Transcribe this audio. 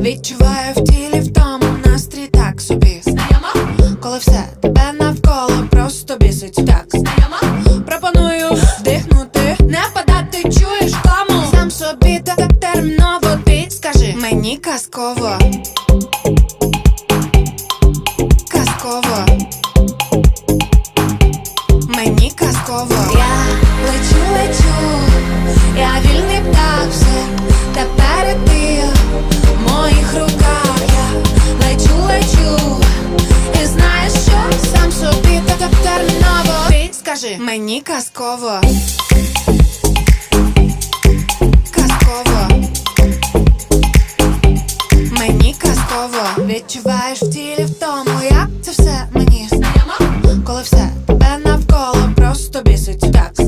Відчуваю в тілі в тому настрій так собі. Знайомо? Коли все тебе навколо просто бісить. Так. Знайомо? Пропоную вдихнути, не впадати, чуєш кому? Сам собі та терміново Скажи, мені казково. Казково. Мені казково. Я лечу, лечу. Кажи мені казково. Казково. Мені казково. Відчуваєш в тілі в тому, як це все мені знайомо, коли все тебе навколо просто бісить. Так